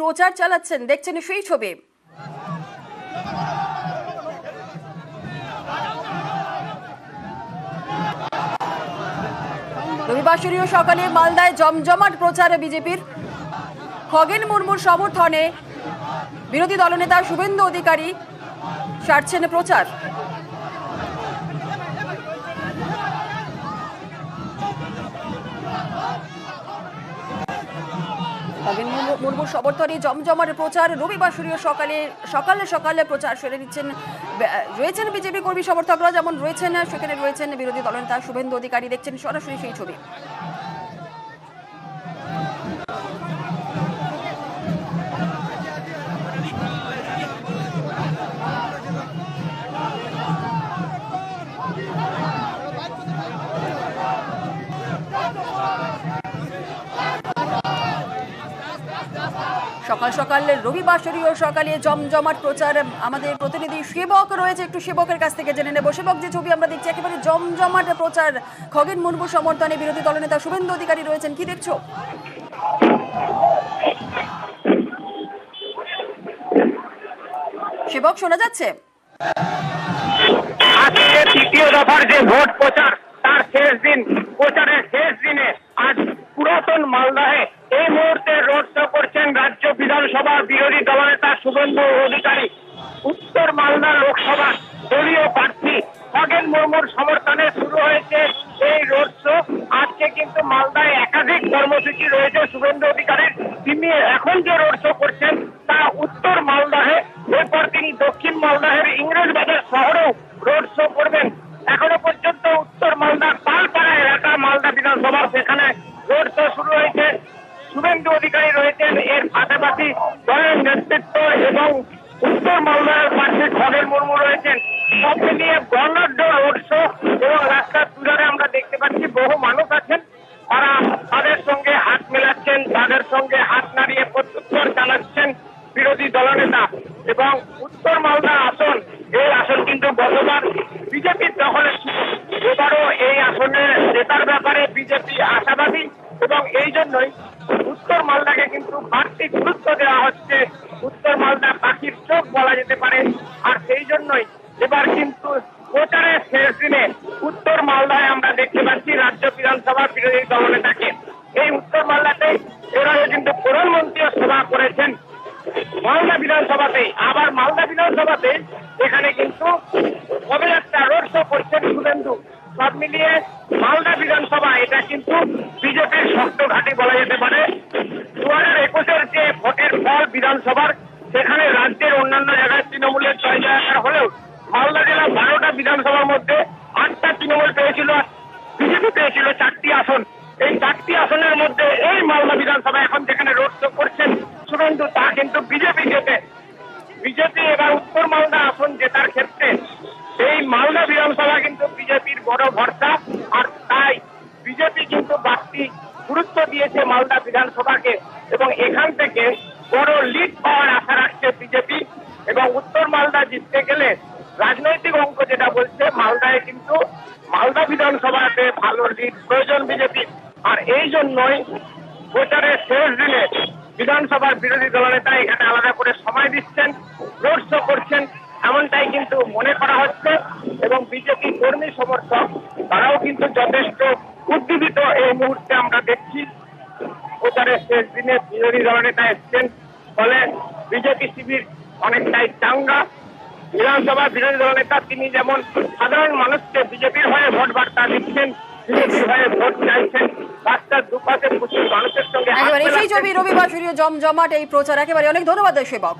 প্রচার চালাচ্ছেন, দেখছেন সেই ছবি। রবিবাসরীয় সকালে মালদায় জমজমাট প্রচার বিজেপির খগেন মুর্মুর সমর্থনে বিরোধী দলনেতা শুভেন্দু অধিকারী সারছেন প্রচার। খগেন মুর্মু- মুর্মুর সমর্থনে জমজমাট প্রচার। রবিবার রবিবাসরীয় সকালে সকালে সকালে প্রচার সেরে নিচ্ছেন রয়েছেন বিজেপি কর্মী সমর্থকরা যেমন রয়েছেন, সেখানে রয়েছেন বিরোধী দলনেতা শুভেন্দু অধিকারী। দেখছেন সরাসরি সেই ছবি। সকাল সকাল রবিবাসরীয় সকালে জমজমাট প্রচার। আমাদের প্রতিনিধি সেবক রয়েছে, একটু সেবকের কাছ থেকে জেনে নেব। সেবক, যে ছবি আমরা দেখছি, একেবারে জমজমাট প্রচার। খগেন মুর্মু সমর্থনে বিরোধী দলনেতা শুভেন্দু অধিকারী রয়েছেন। কি দেখছ? সেবক, শোনা যাচ্ছে? আজকে তৃতীয় দফার যে ভোট প্রচার, তার শেষ দিন প্রচারের রাজ্য বিধানসভার বিরোধী দলনেতা শুভেন্দু অধিকারী, উত্তর মালদা লোকসভা দলীয় প্রার্থী খগেন মুর্মুর সমর্থনে শুরু হয়েছে এই রোড শো। আজকে কিন্তু মালদায় একাধিক কর্মসূচি রয়েছে শুভেন্দু অধিকারীর। তিনি এখন যে রোড শো করছেন মালদার প্রার্থী খগেন মুর্মু রয়েছেন। সব মিলিয়ে বর্ণাঢ্য রোড শো এবং রাস্তার দুধারে আমরা দেখতে পাচ্ছি বহু মানুষ আছেন। তারা তাদের সঙ্গে হাত মেলাচ্ছেন, তাদের সঙ্গে হাত নাড়িয়ে প্রত্যুত্তর জানাচ্ছেন বিরোধী দলনেতা এবং উত্তর মালদা আসন, এই আসন কিন্তু গতবার বিজেপির দখলে। এবারও এই আসনে নেতার ব্যাপারে বিজেপি আশাবাদী এবং এই জন্যই উত্তর মালদাকে কিন্তু বাড়তি গুরুত্ব দেওয়া হচ্ছে। উত্তর মালদা বলা যেতে পারে। আর সেই জন্যই এবার কিন্তু প্রচারের শেষ দিনে উত্তর মালদায় আমরা দেখতে পাচ্ছি রাজ্য বিধানসভার বিরোধী দলনেতাকে। এই উত্তর মালদাতে এর কিন্তু প্রধানমন্ত্রীও সভা করেছেন। মালদা বিধানসভাতে আবার মালদা বিধানসভাতে এখানে কিন্তু পদযাত্রা রোড শো করছেন শুভেন্দু। সব মিলিয়ে মালদা বিধানসভা, এটা কিন্তু বিজেপির শক্ত ঘাঁটি বলা যেতে পারে। দু হাজার একুশের যে ভোটের ফল বিধানসভার হলেও মালদা জেলা বারোটা বিধানসভার মধ্যে আটটা তৃণমূল পেয়েছিল বিজেপি পেয়েছিল চারটি আসন। এই চারটি আসনের মধ্যে এই মালদা বিধানসভা এখন যেখানে রোড শো করছেন শুভেন্দু তা কিন্তু বিজেপি জেতে। বিজেপি এবার উত্তর মালদা আসন জেতার ক্ষেত্রে এই মালদা বিধানসভা কিন্তু বিজেপির বড় ভরসা। আর তাই বিজেপি কিন্তু বাড়তি গুরুত্ব দিয়েছে মালদা বিধানসভাকে এবং এখান থেকে বড় লিড পাওয়ার আশা রাখছে বিজেপি। এবং উত্তর মালদা জিততে গেলে রাজনৈতিক অঙ্ক যেটা বলছে, মালদায় কিন্তু মালদা বিধানসভাতে ভালো লিড প্রয়োজন বিজেপি আর এই জন্যই প্রচারের শেষ দিনে বিধানসভার বিরোধী দলনেতা এখানে আলাদা করে সময় দিচ্ছেন রোড শো করছেন, এমনটাই কিন্তু মনে করা হচ্ছে। এবং বিজেপি কর্মী সমর্থক, তারাও কিন্তু যথেষ্ট উদ্দীপিত। এই মুহূর্তে আমরা দেখছি প্রচারের শেষ দিনে বিরোধী দলনেতা এসছেন ফলে বিজেপি শিবির অনেকটাই চাঙ্গা। বিধানসভার বিরোধী দলনেতা তিনি যেমন সাধারণ মানুষকে বিজেপির হয়ে ভোট বার্তা দিচ্ছেন বিজেপির হয়ে ভোট চাইছেন রাস্তার দুপাশে প্রচুর মানুষের সঙ্গে একেবারে সেই ছবি রবিবার জমজমাট এই প্রচার। একেবারে অনেক ধন্যবাদ সেবক